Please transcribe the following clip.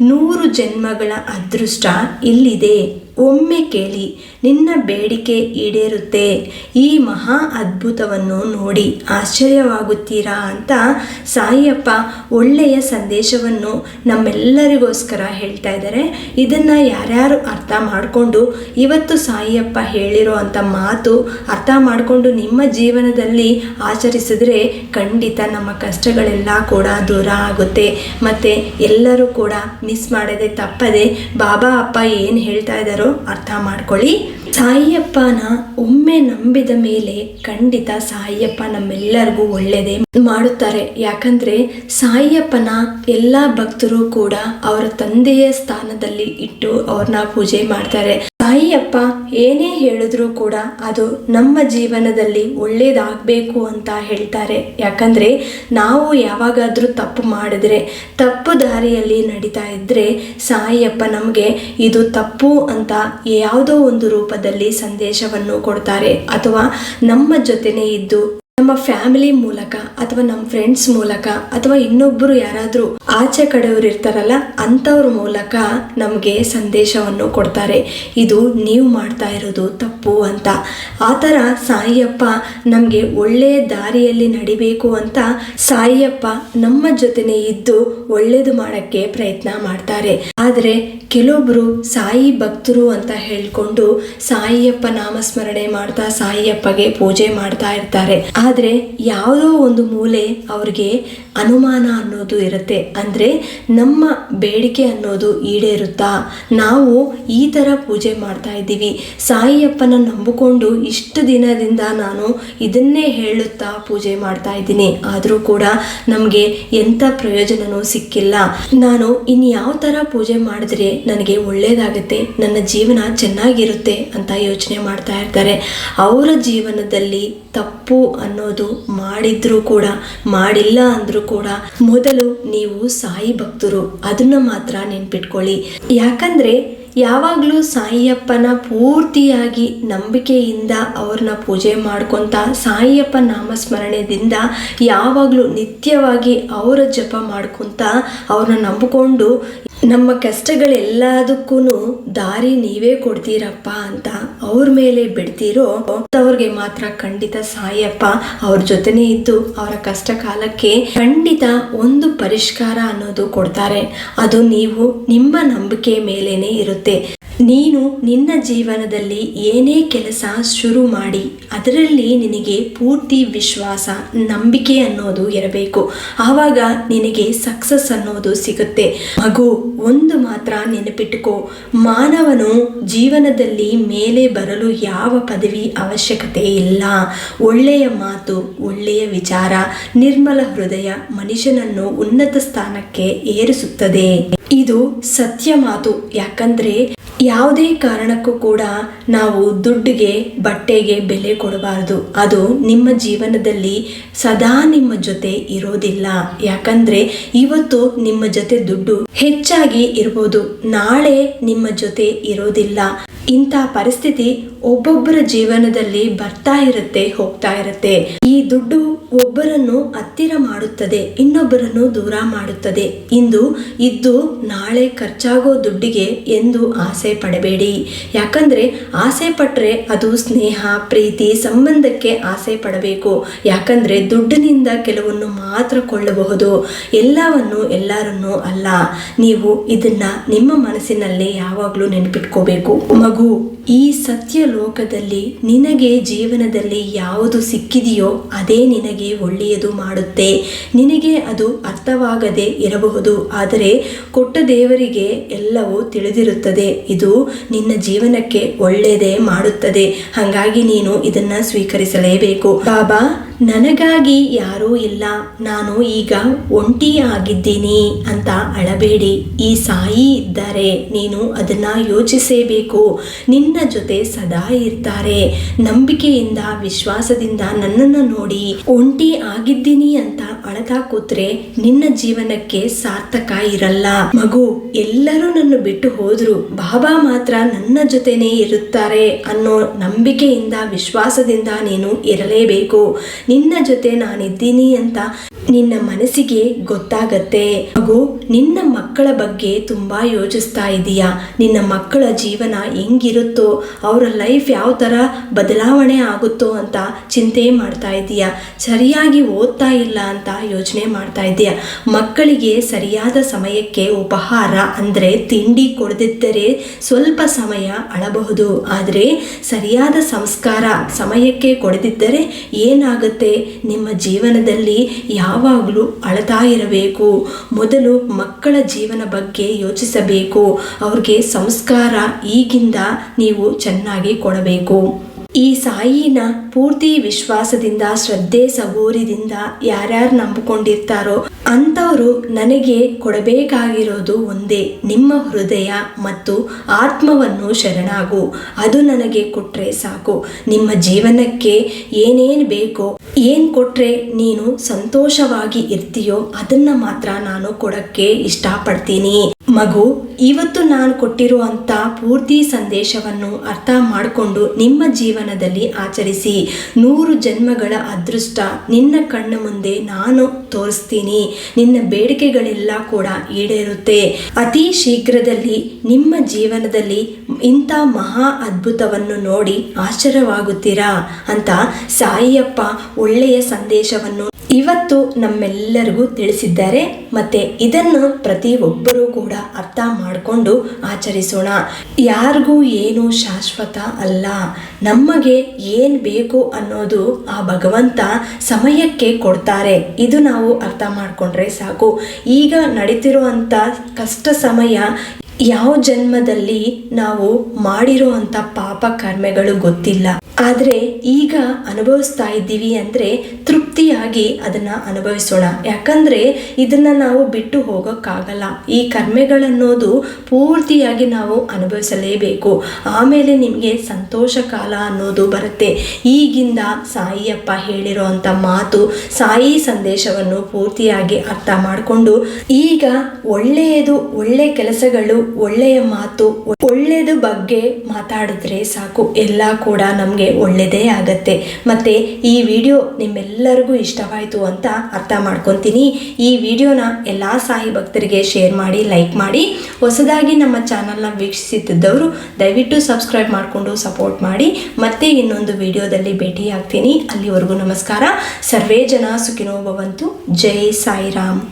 ನೂರು ಜನ್ಮಗಳ ಅದೃಷ್ಟ ಇಲ್ಲಿದೆ. ಒಮ್ಮೆ ಕೇಳಿ ನಿನ್ನ ಬೇಡಿಕೆ ಈಡೇರುತ್ತೆ. ಈ ಮಹಾ ಅದ್ಭುತವನ್ನು ನೋಡಿ ಆಶ್ಚರ್ಯವಾಗುತ್ತೀರಾ ಅಂತ ಸಾಯಿಯಪ್ಪ ಒಳ್ಳೆಯ ಸಂದೇಶವನ್ನು ನಮ್ಮೆಲ್ಲರಿಗೋಸ್ಕರ ಹೇಳ್ತಾ ಇದ್ದಾರೆ. ಇದನ್ನು ಯಾರ್ಯಾರು ಅರ್ಥ ಮಾಡಿಕೊಂಡು ಇವತ್ತು ಸಾಯಿಯಪ್ಪ ಹೇಳಿರೋ ಅಂಥ ಮಾತು ಅರ್ಥ ಮಾಡಿಕೊಂಡು ನಿಮ್ಮ ಜೀವನದಲ್ಲಿ ಆಚರಿಸಿದ್ರೆ ಖಂಡಿತ ನಮ್ಮ ಕಷ್ಟಗಳೆಲ್ಲ ಕೂಡ ದೂರ ಆಗುತ್ತೆ. ಮತ್ತು ಎಲ್ಲರೂ ಕೂಡ ಮಿಸ್ ಮಾಡದೆ ತಪ್ಪದೆ ಬಾಬಾ, ಅಪ್ಪ ಏನು ಹೇಳ್ತಾ ಇದ್ದಾರೋ ಅರ್ಥ ಮಾಡ್ಕೊಳ್ಳಿ. ಸಾಯಿಯಪ್ಪನ ಒಮ್ಮೆ ನಂಬಿದ ಮೇಲೆ ಖಂಡಿತ ಸಾಯಿಯಪ್ಪ ನಮ್ಮೆಲ್ಲರಿಗೂ ಒಳ್ಳೆಯದೇ ಮಾಡುತ್ತಾರೆ. ಯಾಕಂದ್ರೆ ಸಾಯಿಯಪ್ಪನ ಎಲ್ಲ ಭಕ್ತರು ಕೂಡ ಅವರ ತಂದೆಯ ಸ್ಥಾನದಲ್ಲಿ ಇಟ್ಟು ಅವ್ರನ್ನ ಪೂಜೆ ಮಾಡ್ತಾರೆ. ಸಾಯಿಯಪ್ಪ ಏನೇ ಹೇಳಿದ್ರು ಕೂಡ ಅದು ನಮ್ಮ ಜೀವನದಲ್ಲಿ ಒಳ್ಳೇದಾಗಬೇಕು ಅಂತ ಹೇಳ್ತಾರೆ. ಯಾಕಂದರೆ ನಾವು ಯಾವಾಗಾದರೂ ತಪ್ಪು ಮಾಡಿದ್ರೆ, ತಪ್ಪು ದಾರಿಯಲ್ಲಿ ನಡೀತಾ ಇದ್ದರೆ ಸಾಯಿಯಪ್ಪ ನಮಗೆ ಇದು ತಪ್ಪು ಅಂತ ಯಾವುದೋ ಒಂದು ರೂಪದಲ್ಲಿ ಸಂದೇಶವನ್ನು ಕೊಡ್ತಾರೆ. ಅಥವಾ ನಮ್ಮ ಜೊತೆನೇ ಇದ್ದು ನಮ್ಮ ಫ್ಯಾಮಿಲಿ ಮೂಲಕ ಅಥವಾ ನಮ್ಮ ಫ್ರೆಂಡ್ಸ್ ಮೂಲಕ ಅಥವಾ ಇನ್ನೊಬ್ಬರು ಯಾರಾದರೂ ಆಚೆ ಕಡೆಯವರು ಇರ್ತಾರಲ್ಲ, ಅಂಥವ್ರ ಮೂಲಕ ನಮಗೆ ಸಂದೇಶವನ್ನು ಕೊಡ್ತಾರೆ. ಇದು ನೀವು ಮಾಡ್ತಾ ಇರೋದು ತಪ್ಪು ಅಂತ. ಆ ಥರ ಸಾಯಿಯಪ್ಪ ನಮಗೆ ಒಳ್ಳೆಯ ದಾರಿಯಲ್ಲಿ ನಡಿಬೇಕು ಅಂತ ಸಾಯಿಯಪ್ಪ ನಮ್ಮ ಜೊತೆನೇ ಇದ್ದು ಒಳ್ಳೆಯದು ಮಾಡೋಕ್ಕೆ ಪ್ರಯತ್ನ ಮಾಡ್ತಾರೆ. ಆದರೆ ಕೆಲವೊಬ್ಬರು ಸಾಯಿ ಭಕ್ತರು ಅಂತ ಹೇಳ್ಕೊಂಡು ಸಾಯಿಯಪ್ಪ ನಾಮಸ್ಮರಣೆ ಮಾಡ್ತಾ ಸಾಯಿಯಪ್ಪಗೆ ಪೂಜೆ ಮಾಡ್ತಾ ಇರ್ತಾರೆ. ಆದರೆ ಯಾವುದೋ ಒಂದು ಮೂಲೆ ಅವ್ರಿಗೆ ಅನುಮಾನ ಅನ್ನೋದು ಇರುತ್ತೆ. ಅಂದರೆ ನಮ್ಮ ಬೇಡಿಕೆ ಅನ್ನೋದು ಈಡೇರುತ್ತಾ? ನಾವು ಈ ಥರ ಪೂಜೆ ಮಾಡ್ತಾ ಇದ್ದೀವಿ. ಸಾಯಿಯಪ್ಪನ ನಂಬಿಕೊಂಡು ಇಷ್ಟು ದಿನದಿಂದ ನಾನು ಇದನ್ನೇ ಹೇಳುತ್ತಾ ಪೂಜೆ ಮಾಡ್ತಾ ಇದ್ದೀನಿ. ಆದರೂ ಕೂಡ ನಮಗೆ ಎಂಥ ಪ್ರಯೋಜನವೂ ಸಿಕ್ಕಿಲ್ಲ. ನಾನು ಇನ್ಯಾವ ಥರ ಪೂಜೆ ಮಾಡಿದ್ರೆ ನನಗೆ ಒಳ್ಳೆಯದಾಗುತ್ತೆ ನನ್ನ ಜೀವನ ಚೆನ್ನಾಗಿರುತ್ತೆ ಅಂತ ಯೋಚನೆ ಮಾಡ್ತಾ ಇರ್ತಾರೆ. ಅವರ ಜೀವನದಲ್ಲಿ ತಪ್ಪು ಅನ್ನೋದು ಮಾಡಿದ್ರೂ ಕೂಡ, ಮಾಡಿಲ್ಲ ಅಂದ್ರೂ ಕೂಡ ಮೊದಲು ನೀವು ಸಾಯಿ ಭಕ್ತರು, ಅದನ್ನ ಮಾತ್ರ ನೆನ್ಪಿಟ್ಕೊಳ್ಳಿ. ಯಾಕಂದ್ರೆ ಯಾವಾಗಲೂ ಸಾಯಿಯಪ್ಪನ ಪೂರ್ತಿಯಾಗಿ ನಂಬಿಕೆಯಿಂದ ಅವ್ರನ್ನ ಪೂಜೆ ಮಾಡ್ಕೊತ ಸಾಯಿಯಪ್ಪ ನಾಮಸ್ಮರಣೆಯಿಂದ ಯಾವಾಗಲೂ ನಿತ್ಯವಾಗಿ ಅವರ ಜಪ ಮಾಡ್ಕೊತ ಅವ್ರನ್ನ ನಂಬಿಕೊಂಡು, ನಮ್ಮ ಕಷ್ಟಗಳೆಲ್ಲದಕ್ಕೂ ದಾರಿ ನೀವೇ ಕೊಡ್ತೀರಪ್ಪ ಅಂತ ಅವ್ರ ಮೇಲೆ ಬಿಡ್ತೀರೋ ಅವ್ರಿಗೆ ಮಾತ್ರ ಖಂಡಿತ ಸಾಯಪ್ಪ ಅವ್ರ ಜೊತೆನೇ ಇದ್ದು ಅವರ ಕಷ್ಟ ಕಾಲಕ್ಕೆ ಖಂಡಿತ ಒಂದು ಪರಿಷ್ಕಾರ ಅನ್ನೋದು ಕೊಡ್ತಾರೆ. ಅದು ನೀವು ನಿಮ್ಮ ನಂಬಿಕೆ ಮೇಲೇನೆ ಇರುತ್ತೆ. ನೀನು ನಿನ್ನ ಜೀವನದಲ್ಲಿ ಏನೇ ಕೆಲಸ ಶುರು ಮಾಡಿ, ಅದರಲ್ಲಿ ನಿನಗೆ ಪೂರ್ತಿ ವಿಶ್ವಾಸ, ನಂಬಿಕೆ ಅನ್ನೋದು ಇರಬೇಕು. ಆವಾಗ ನಿನಗೆ ಸಕ್ಸಸ್ ಅನ್ನೋದು ಸಿಗುತ್ತೆ. ಮಗು, ಒಂದು ಮಾತ್ರ ನೆನಪಿಟ್ಟುಕೋ ಮಾನವನು ಜೀವನದಲ್ಲಿ ಮೇಲೆ ಬರಲು ಯಾವ ಪದವಿ ಅವಶ್ಯಕತೆ ಇಲ್ಲ. ಒಳ್ಳೆಯ ಮಾತು, ಒಳ್ಳೆಯ ವಿಚಾರ, ನಿರ್ಮಲ ಹೃದಯ ಮನುಷ್ಯನನ್ನು ಉನ್ನತ ಸ್ಥಾನಕ್ಕೆ ಏರಿಸುತ್ತದೆ. ಇದು ಸತ್ಯ ಮಾತು. ಯಾಕಂದ್ರೆ ಯಾವುದೇ ಕಾರಣಕ್ಕೂ ಕೂಡ ನಾವು ದುಡ್ಡಿಗೆ, ಬಟ್ಟೆಗೆ ಬೆಲೆ ಕೊಡಬಾರದು. ಅದು ನಿಮ್ಮ ಜೀವನದಲ್ಲಿ ಸದಾ ನಿಮ್ಮ ಜೊತೆ ಇರೋದಿಲ್ಲ. ಯಾಕಂದ್ರೆ ಇವತ್ತು ನಿಮ್ಮ ಜೊತೆ ದುಡ್ಡು ಹೆಚ್ಚಾಗಿ ಇರ್ಬೋದು. ನಾಳೆ ನಿಮ್ಮ ಜೊತೆ ಇರೋದಿಲ್ಲ. ಇಂಥ ಪರಿಸ್ಥಿತಿ ಒಬ್ಬೊಬ್ಬರ ಜೀವನದಲ್ಲಿ ಬರ್ತಾ ಇರುತ್ತೆ, ಹೋಗ್ತಾ ಇರುತ್ತೆ. ಈ ದುಡ್ಡು ಒಬ್ಬರನ್ನು ಹತ್ತಿರ ಮಾಡುತ್ತದೆ, ಇನ್ನೊಬ್ಬರನ್ನು ದೂರ ಮಾಡುತ್ತದೆ. ಇಂದು ಇದ್ದು ನಾಳೆ ಖರ್ಚಾಗೋ ದುಡ್ಡಿಗೆ ಎಂದು ಆಸೆ ಪಡಬೇಡಿ. ಯಾಕಂದ್ರೆ ಆಸೆ ಪಟ್ರೆ ಅದು ಸ್ನೇಹ, ಪ್ರೀತಿ, ಸಂಬಂಧಕ್ಕೆ ಆಸೆ ಪಡಬೇಕು. ಯಾಕಂದ್ರೆ ದುಡ್ಡಿನಿಂದ ಕೆಲವನ್ನು ಮಾತ್ರ ಕೊಳ್ಳಬಹುದು. ಎಲ್ಲವನ್ನು ಎಲ್ಲರನ್ನೂ ಅಲ್ಲ. ನೀವು ಇದನ್ನ ನಿಮ್ಮ ಮನಸ್ಸಿನಲ್ಲಿ ಯಾವಾಗಲೂ ನೆನಪಿಟ್ಕೋಬೇಕು. ಮಗು ಈ ಸತ್ಯಲೋಕದಲ್ಲಿ ನಿನಗೆ ಜೀವನದಲ್ಲಿ ಯಾವುದು ಸಿಕ್ಕಿದೆಯೋ ಅದೇ ನಿನಗೆ ಒಳ್ಳೆಯದು ಮಾಡುತ್ತೆ. ನಿನಗೆ ಅದು ಅರ್ಥವಾಗದೇ ಇರಬಹುದು, ಆದರೆ ಕೊಟ್ಟ ದೇವರಿಗೆ ಎಲ್ಲವೂ ತಿಳಿದಿರುತ್ತದೆ. ಇದು ನಿನ್ನ ಜೀವನಕ್ಕೆ ಒಳ್ಳೆಯದೇ ಮಾಡುತ್ತದೆ. ಹಾಗಾಗಿ ನೀನು ಇದನ್ನು ಸ್ವೀಕರಿಸಲೇಬೇಕು. ಬಾಬಾ, ನನಗಾಗಿ ಯಾರೂ ಇಲ್ಲ. ನಾನು ಈಗ ಒಂಟಿಯಾಗಿದ್ದೀನಿ ಅಂತ ಅಳಬೇಡಿ. ಈ ಸಾಯಿ ಇದ್ದಾರೆ ನೀನು ಅದನ್ನ ಯೋಚಿಸೇಬೇಕು. ನಿನ್ನ ನಿನ್ನ ಜೊತೆ ಸದಾ ಇರ್ತಾರೆ. ನಂಬಿಕೆಯಿಂದ, ವಿಶ್ವಾಸದಿಂದ ನನ್ನನ್ನು ನೋಡಿ ಒಂಟಿ ಆಗಿದ್ದೀನಿ ಅಂತ ಅಳತಾ ಕೂತ್ರೆ ನಿನ್ನ ಜೀವನಕ್ಕೆ ಸಾರ್ಥಕ ಇರಲ್ಲ. ಮಗು, ಎಲ್ಲರೂ ನನ್ನ ಬಿಟ್ಟು ಹೋದ್ರು. ಬಾಬಾ ಮಾತ್ರ ನನ್ನ ಜೊತೆನೆ ಇರುತ್ತಾರೆ ಅನ್ನೋ ನಂಬಿಕೆಯಿಂದ, ವಿಶ್ವಾಸದಿಂದ ನೀನು ಇರಲೇಬೇಕು. ನಿನ್ನ ಜೊತೆ ನಾನಿದ್ದೀನಿ ಅಂತ ನಿನ್ನ ಮನಸ್ಸಿಗೆ ಗೊತ್ತಾಗತ್ತೆ. ಮಗು ನಿನ್ನ ಮಕ್ಕಳ ಬಗ್ಗೆ ತುಂಬ ಯೋಚಿಸ್ತಾ ಇದೀಯಾ? ನಿನ್ನ ಮಕ್ಕಳ ಜೀವನ ಹೆಂಗಿರುತ್ತೋ, ಅವರ ಲೈಫ್ ಯಾವ ಥರ ಬದಲಾವಣೆ ಆಗುತ್ತೋ ಅಂತ ಚಿಂತೆ ಮಾಡ್ತಾ ಇದೀಯಾ? ಸರಿಯಾಗಿ ಓದ್ತಾ ಇಲ್ಲ ಅಂತ ಯೋಚನೆ ಮಾಡ್ತಾ ಇದೀಯಾ? ಮಕ್ಕಳಿಗೆ ಸರಿಯಾದ ಸಮಯಕ್ಕೆ ಉಪಹಾರ ಅಂದರೆ ತಿಂಡಿ ಕೊಡದಿದ್ದರೆ ಸ್ವಲ್ಪ ಸಮಯ ಅಳಬಹುದು. ಆದರೆ ಸರಿಯಾದ ಸಂಸ್ಕಾರ ಸಮಯಕ್ಕೆ ಕೊಡದಿದ್ದರೆ ಏನಾಗುತ್ತೆ? ನಿಮ್ಮ ಜೀವನದಲ್ಲಿ ಯಾವಾಗಲೂ ಅಳತಾ ಇರಬೇಕು. ಮೊದಲು ಮಕ್ಕಳ ಜೀವನ ಬಗ್ಗೆ ಯೋಚಿಸಬೇಕು. ಅವ್ರಿಗೆ ಸಂಸ್ಕಾರ ಈಗಿಂದ ನೀವು ಚೆನ್ನಾಗಿ ಕೊಡಬೇಕು. ಈ ಸಾಯಿನ ಪೂರ್ತಿ ವಿಶ್ವಾಸದಿಂದ, ಶ್ರದ್ಧೆ ಸಗೂರಿದಿಂದ ಯಾರ್ಯಾರು ನಂಬಿಕೊಂಡಿರ್ತಾರೋ ಅಂಥವರು ನನಗೆ ಕೊಡಬೇಕಾಗಿರೋದು ಒಂದೇ, ನಿಮ್ಮ ಹೃದಯ ಮತ್ತು ಆತ್ಮವನ್ನು ಶರಣಾಗು. ಅದು ನನಗೆ ಕೊಟ್ಟರೆ ಸಾಕು. ನಿಮ್ಮ ಜೀವನಕ್ಕೆ ಏನೇನು ಬೇಕೋ, ಏನು ಕೊಟ್ಟರೆ ನೀನು ಸಂತೋಷವಾಗಿ ಇರ್ತೀಯೋ ಅದನ್ನು ಮಾತ್ರ ನಾನು ಕೊಡಕ್ಕೆ ಇಷ್ಟಪಡ್ತೀನಿ. ಮಗು, ಇವತ್ತು ನಾನು ಕೊಟ್ಟಿರುವಂಥ ಪೂರ್ತಿ ಸಂದೇಶವನ್ನು ಅರ್ಥ ಮಾಡಿಕೊಂಡು ನಿಮ್ಮ ಜೀವನದಲ್ಲಿ ಆಚರಿಸಿ. ನೂರು ಜನ್ಮಗಳ ಅದೃಷ್ಟ ನಿನ್ನ ಕಣ್ಣ ಮುಂದೆ ನಾನು ತೋರಿಸ್ತೀನಿ. ನಿನ್ನ ಬೇಡಿಕೆಗಳೆಲ್ಲ ಕೂಡ ಈಡೇರುತ್ತೆ. ಅತಿ ಶೀಘ್ರದಲ್ಲಿ ನಿಮ್ಮ ಜೀವನದಲ್ಲಿ ಇಂಥ ಮಹಾ ಅದ್ಭುತವನ್ನು ನೋಡಿ ಆಶ್ಚರ್ಯವಾಗುತ್ತೀರಾ? ಅಂತ ಸಾಯಿಯಪ್ಪ ಒಳ್ಳೆಯ ಸಂದೇಶವನ್ನು ಇವತ್ತು ನಮ್ಮೆಲ್ಲರಿಗೂ ತಿಳಿಸಿದ್ದಾರೆ, ಮತ್ತೆ ಇದನ್ನು ಪ್ರತಿಯೊಬ್ಬರೂ ಕೂಡ ಅರ್ಥ ಮಾಡಿಕೊಂಡು ಆಚರಿಸೋಣ. ಯಾರಿಗೂ ಏನು ಶಾಶ್ವತ ಅಲ್ಲ. ನಮಗೆ ಏನು ಬೇಕು ಅನ್ನೋದು ಆ ಭಗವಂತ ಸಮಯಕ್ಕೆ ಕೊಡ್ತಾರೆ. ಇದು ನಾವು ಅರ್ಥ ಮಾಡಿಕೊಂಡ್ರೆ ಸಾಕು. ಈಗ ನಡೀತಿರುವಂಥ ಕಷ್ಟ ಸಮಯ, ಯಾವ ಜನ್ಮದಲ್ಲಿ ನಾವು ಮಾಡಿರೋ ಅಂಥ ಪಾಪ ಕರ್ಮೆಗಳು ಗೊತ್ತಿಲ್ಲ. ಆದರೆ ಈಗ ಅನುಭವಿಸ್ತಾ ಇದ್ದೀವಿ ಅಂದರೆ ತೃಪ್ತಿಯಾಗಿ ಅದನ್ನ ಅನುಭವಿಸೋಣ. ಯಾಕಂದ್ರೆ ಇದನ್ನ ನಾವು ಬಿಟ್ಟು ಹೋಗೋಕ್ಕಾಗಲ್ಲ. ಈ ಕರ್ಮೆಗಳನ್ನೋದು ಪೂರ್ತಿಯಾಗಿ ನಾವು ಅನುಭವಿಸಲೇಬೇಕು. ಆಮೇಲೆ ನಿಮಗೆ ಸಂತೋಷ ಕಾಲ ಅನ್ನೋದು ಬರುತ್ತೆ. ಈಗಿಂದ ಸಾಯಿಯಪ್ಪ ಹೇಳಿರೋ ಅಂಥ ಮಾತು, ಸಾಯಿ ಸಂದೇಶವನ್ನು ಪೂರ್ತಿಯಾಗಿ ಅರ್ಥ ಮಾಡಿಕೊಂಡು ಈಗ ಒಳ್ಳೆಯದು, ಒಳ್ಳೆ ಕೆಲಸಗಳು, ಒಳ್ಳೆಯ ಮಾತು ಒಳ್ಳೆಯದು ಬಗ್ಗೆ ಮಾತಾಡಿದ್ರೆ ಸಾಕು. ಎಲ್ಲ ಕೂಡ ನಮಗೆ ಒಳ್ಳೆಯದೇ ಆಗತ್ತೆ. ಮತ್ತು ಈ ವಿಡಿಯೋ ನಿಮ್ಮೆಲ್ಲರಿಗೂ ಇಷ್ಟವಾಯಿತು ಅಂತ ಅರ್ಥ ಮಾಡ್ಕೊತೀನಿ. ಈ ವಿಡಿಯೋನ ಎಲ್ಲ ಸಾಯಿ ಭಕ್ತರಿಗೆ ಶೇರ್ ಮಾಡಿ, ಲೈಕ್ ಮಾಡಿ. ಹೊಸದಾಗಿ ನಮ್ಮ ಚಾನಲ್ನ ವೀಕ್ಷಿಸುತ್ತಿದ್ದವರು ದಯವಿಟ್ಟು ಸಬ್ಸ್ಕ್ರೈಬ್ ಮಾಡಿಕೊಂಡು ಸಪೋರ್ಟ್ ಮಾಡಿ. ಮತ್ತೆ ಇನ್ನೊಂದು ವಿಡಿಯೋದಲ್ಲಿ ಭೇಟಿ ಆಗ್ತೀನಿ ಅಲ್ಲಿವರೆಗೂ ನಮಸ್ಕಾರ. ಸರ್ವೇ ಜನ ಸುಖಿನೋ ಭವಂತು. ಜೈ ಸಾಯಿರಾಮ್.